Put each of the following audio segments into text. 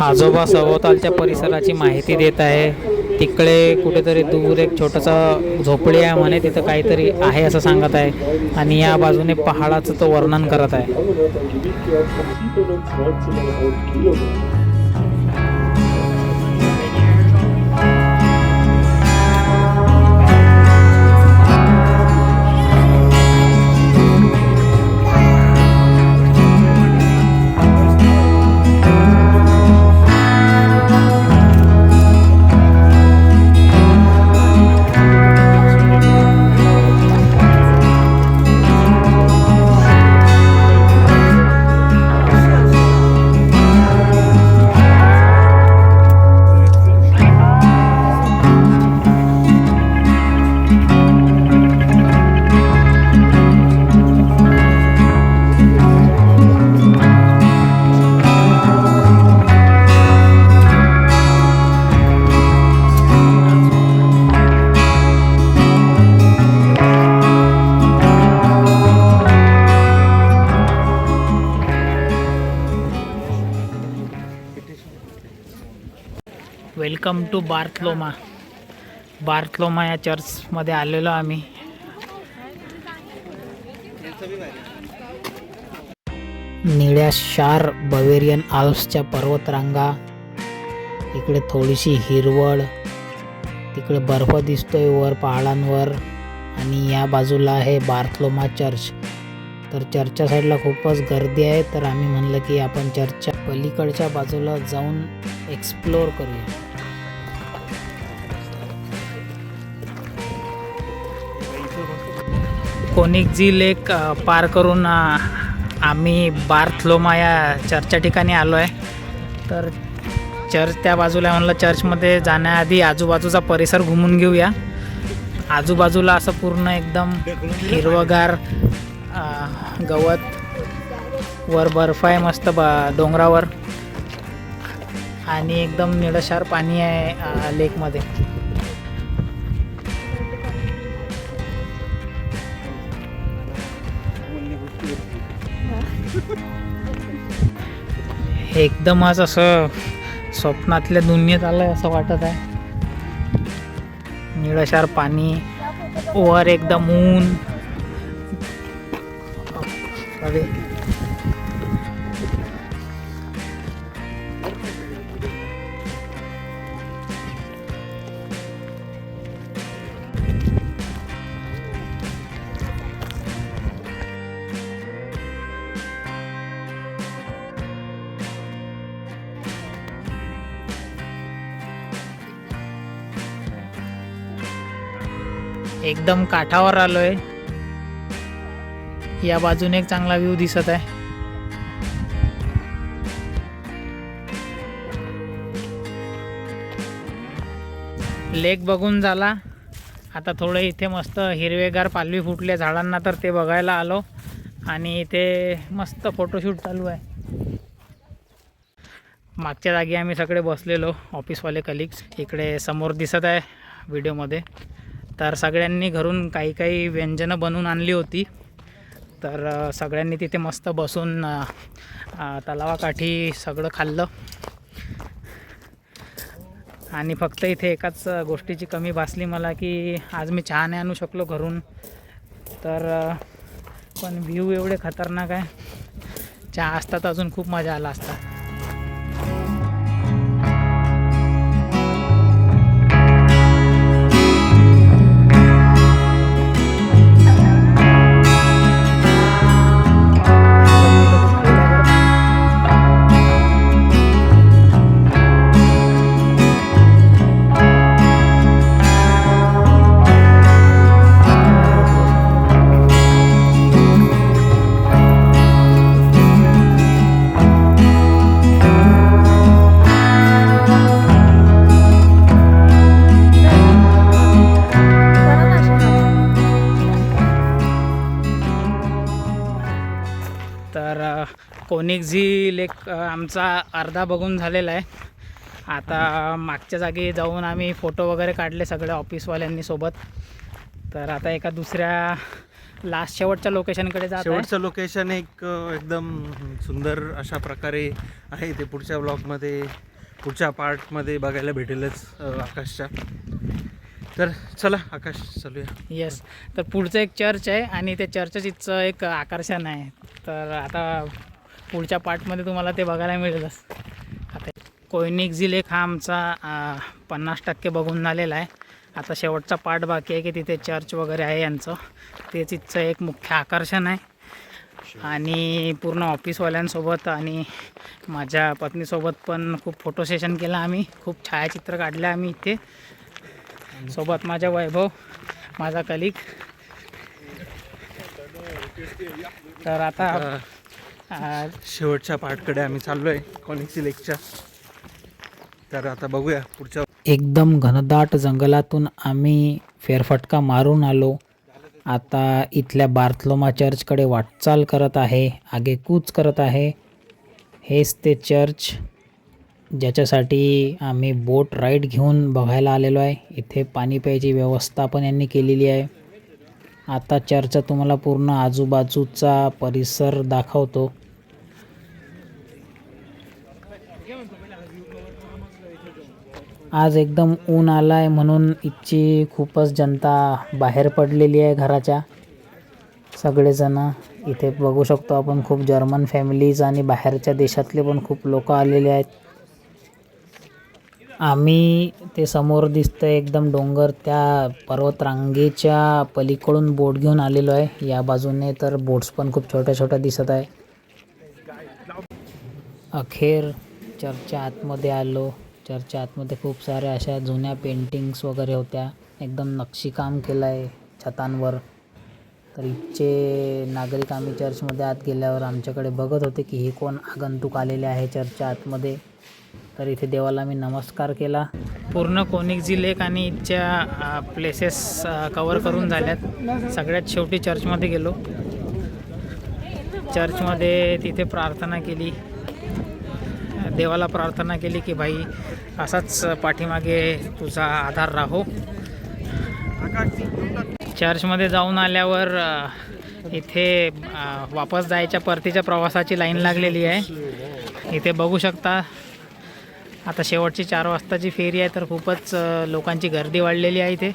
आजोबा सभोवतालच्या परिसराची माहिती देत आहे. तिकडे कुठेतरी दूर एक छोटंसं झोपडी आहे म्हणे तिथं काहीतरी आहे असं सांगत आहे. आणि या बाजूने पहाडाचं तो वर्णन करत आहे. वेलकम टू बार्थलोमा बार्थलोमा या चर्चमध्ये आलेलो आम्ही. निळ्या शार बवेरियन आल्प्सच्या पर्वतरांगा. इकडे थोडीशी हिरवळ. तिकडे बर्फ दिसतोय वर पहाडांवर. आणि या बाजूला आहे बार्थलोमा चर्च. तर चर्चच्या साईडला खूपच गर्दी आहे. तर आम्ही म्हणलं की आपण चर्चच्या पलीकडच्या बाजूला जाऊन एक्सप्लोअर करूया. कोनिकजी लेक पार करून आम्ही बार्थलोमा या चर्चच्या ठिकाणी आलो आहे तर चर्च त्या बाजूला म्हणलं चर्चमध्ये जाण्याआधी आजूबाजूचा परिसर घुमून घेऊया. आजूबाजूला असं पूर्ण एकदम हिरवगार गवत वर बर्फ आहे मस्त ब डोंगरावर. आणि एकदम निळशार पाणी आहे लेकमध्ये. एकदमच असं स्वप्नातल्या दुनियेत आलं असं वाटत आहे. निळशार पाणी वर एकदम ऊन. अरे. एकदम काठावर आलोय. या बाजूने एक चांगला व्ह्यू दिसत आहे. लेक बघून झाला. आता थोडं इथे मस्त हिरवेगार पालवी फुटले झाडांना तर ते बघायला आलो. आणि इथे मस्त फोटोशूट चालू आहे. मागच्या जागी आम्ही सगळे बसलेलो ऑफिसवाले कलिग्स इकडे समोर दिसत आहे व्हिडिओमध्ये तर सगळ्यांनी घरून काही काही व्यंजनं बनवून आणली होती. तर सगळ्यांनी तिथे मस्त बसून तलावाकाठी सगळं खाल्लं. आणि फक्त इथे एकाच गोष्टीची कमी भासली मला की आज मी चहा नाही आणू शकलो घरून. तर पण व्ह्यू एवढे खतरनाक आहे. चहा असता तर अजून खूप मजा आला असता. कोनिकझी लेक आमचा अर्धा बघून झालेला आहे. आता मागच्या जागी जाऊन आम्ही फोटो वगैरे काढले सगळ्या ऑफिसवाल्यांनी सोबत. तर आता एका दुसऱ्या लास्ट शेवटच्या लोकेशनकडे जात आहे. शेवटचं लोकेशन एक एकदम सुंदर अशा प्रकारे आहे ते पुढच्या ब्लॉगमध्ये पुढच्या पार्टमध्ये बघायला भेटेलच आकाशच्या. तर चला आकाश चालूया. येस तर पुढचं एक चर्च आहे आणि त्या चर्चचं एक आकर्षण आहे. तर आता पुढच्या पार्टमध्ये तुम्हाला ते बघायला मिळेलच. आता कोयनिक लेक हा आमचा पन्नास टक्के बघून झालेला आहे. आता शेवटचा पार्ट बाकी आहे की तिथे चर्च वगैरे आहे यांचं. तेच इथचं एक मुख्य आकर्षण आहे. आणि पूर्ण ऑफिसवाल्यांसोबत आणि माझ्या पत्नीसोबत पण खूप फोटो सेशन केलं आम्ही. खूप छायाचित्र काढले आम्ही इथे. सोबत माझा वैभव माझा कलिक तर आता अ, आ, शेवटच्या पार्टकडे आम्ही चाललो आहे कॉनिक्सी लेकच्या तर आता बघूया पुढच्या एकदम घनदाट जंगलातून आम्ही फेरफटका मारून आलो. आता इथल्या बार्थलोमा चर्चकडे वाटचाल करत आहे आगेकूच करत आहे. हेच ते चर्च ज्याच्यासाठी आम्ही बोट राईड घेऊन बघायला आलेलो आहे. इथे पाणी प्यायची व्यवस्था पण यांनी केलेली आहे. आता चर्चचा तुम्हाला पूर्ण आजूबाजूचा परिसर दाखवतो. आज एकदम ऊन आला आहे म्हणून इथची खूपच जनता बाहेर पडलेली आहे घराच्या. सगळेजण इथे बघू शकतो आपण खूप जर्मन फॅमिलीज आणि बाहेरच्या देशातले पण खूप लोक आलेले आहेत. आम्ही ते समोर दिसतं एकदम डोंगर त्या पर्वतरांगेच्या पलीकडून बोट घेऊन आलेलो आहे. या बाजूने तर बोट्स पण खूप छोट्या छोट्या दिसत आहे. अखेर चर्चच्या आतमध्ये आलो. चर्चच्या आतमध्ये खूप साऱ्या अशा जुन्या पेंटिंग्स वगैरे होत्या. एकदम नक्षीकाम केलं आहे छतांवर. तर इथचे नागरिक आम्ही चर्चमध्ये आत गेल्यावर आमच्याकडे बघत होते की हे कोण आगंतुक आलेले आहे चर्चच्या आतमध्ये. तर इथे देवाला मी नमस्कार केला. पूर्ण कोनिकजी लेक आणि इथच्या प्लेसेस कवर करून झाल्यात. सगळ्यात शेवटी चर्चमध्ये गेलो. चर्चमध्ये तिथे प्रार्थना केली. देवाला प्रार्थना केली की भाई असाच पाठीमागे तुझा आधार राहो. चर्चमध्ये जाऊन आल्यावर इथे वापस जायच्या परतीच्या प्रवासाची लाईन लागलेली आहे. इथे बघू शकता आता शेवटची चार वाजताची फेरी आहे तर खूपच लोकांची गर्दी वाढलेली आहे इथे.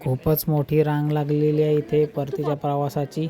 खूपच मोठी रांग लागलेली आहे इथे परतीच्या प्रवासाची.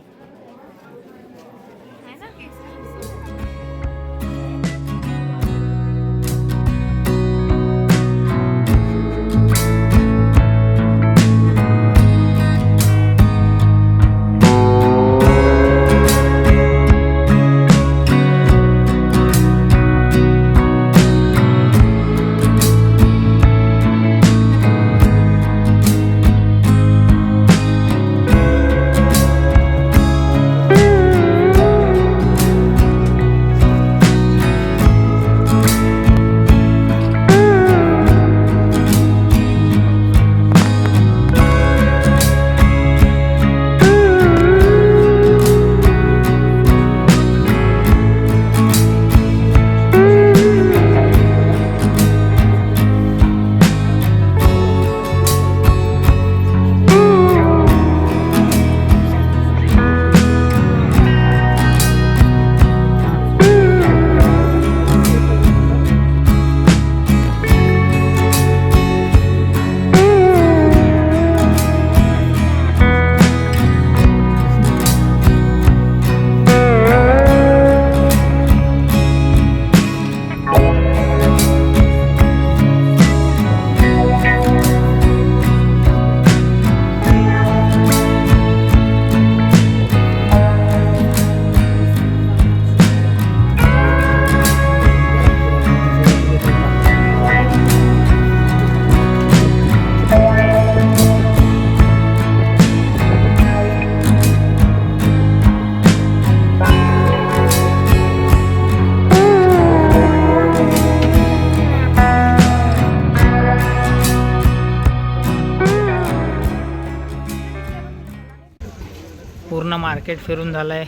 पूर्ण मार्केट फिरून झालं आहे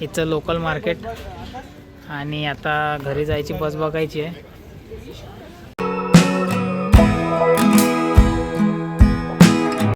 इथचं लोकल मार्केट आणि आता घरी जायची बस बघायची आहे.